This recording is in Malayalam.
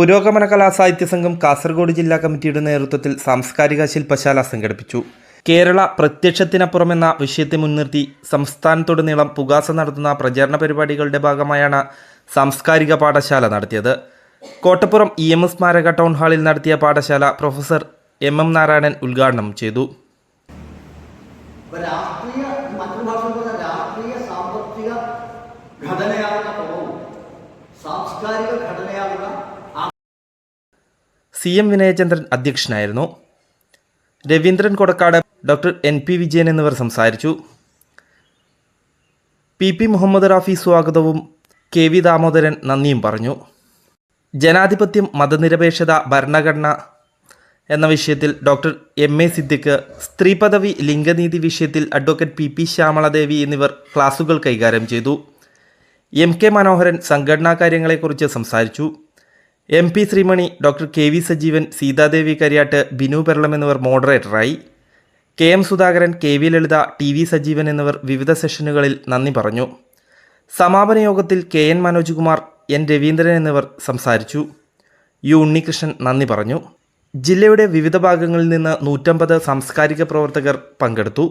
പുരോഗമന കലാ സാഹിത്യ സംഘം കാസർഗോഡ് ജില്ലാ കമ്മിറ്റിയുടെ നേതൃത്വത്തിൽ സാംസ്കാരിക ശില്പശാല സംഘടിപ്പിച്ചു. കേരള പ്രത്യക്ഷത്തിനപ്പുറമെന്ന വിഷയത്തെ മുൻനിർത്തി സംസ്ഥാനത്തുടനീളം പുകാസ നടത്തുന്ന പ്രചാരണ പരിപാടികളുടെ ഭാഗമായാണ് സാംസ്കാരിക പാഠശാല നടത്തിയത്. കോട്ടപ്പുറം ഇ എം എസ് സ്മാരക ടൗൺ ഹാളിൽ നടത്തിയ പാഠശാല പ്രൊഫസർ എം എം നാരായണൻ ഉദ്ഘാടനം ചെയ്തു. രാഷ്ട്രീയ രാഷ്ട്രീയ സാംസ്കാരിക ഘടനയാകുന്ന സി എം വിനയചന്ദ്രൻ അധ്യക്ഷനായിരുന്നു. Raveendran Kodakkad doctor N P Vijayan എന്നിവർ സംസാരിച്ചു. പി പി മുഹമ്മദ് റാഫി സ്വാഗതവും കെ വി ദാമോദരൻ നന്ദിയും പറഞ്ഞു. ജനാധിപത്യം മതനിരപേക്ഷത ഭരണഘടന എന്ന വിഷയത്തിൽ ഡോക്ടർ എം എ സിദ്ദിഖ് സ്ത്രീ പദവി ലിംഗനീതി വിഷയത്തിൽ അഡ്വക്കേറ്റ് പി പി ശ്യാമളദേവി എന്നിവർ ക്ലാസുകൾ കൈകാര്യം ചെയ്തു. എം കെ മനോഹരൻ സംഘടനാ കാര്യങ്ങളെക്കുറിച്ച് സംസാരിച്ചു. M P Sreemani doctor K V Sajeevan Seethadevi Kariyat Binu Peralam എന്നിവർ മോഡറേറ്ററായി. K M Sudhakaran K V Lalitha T V Sajeevan എന്നിവർ വിവിധ സെഷനുകളിൽ നന്ദി പറഞ്ഞു. സമാപന യോഗത്തിൽ K N Manoj Kumar N Raveendran എന്നിവർ സംസാരിച്ചു. യു ഉണ്ണികൃഷ്ണൻ നന്ദി പറഞ്ഞു. ജില്ലയുടെ വിവിധ ഭാഗങ്ങളിൽ നിന്ന് നൂറ്റമ്പത് സാംസ്കാരിക പ്രവർത്തകർ പങ്കെടുത്തു.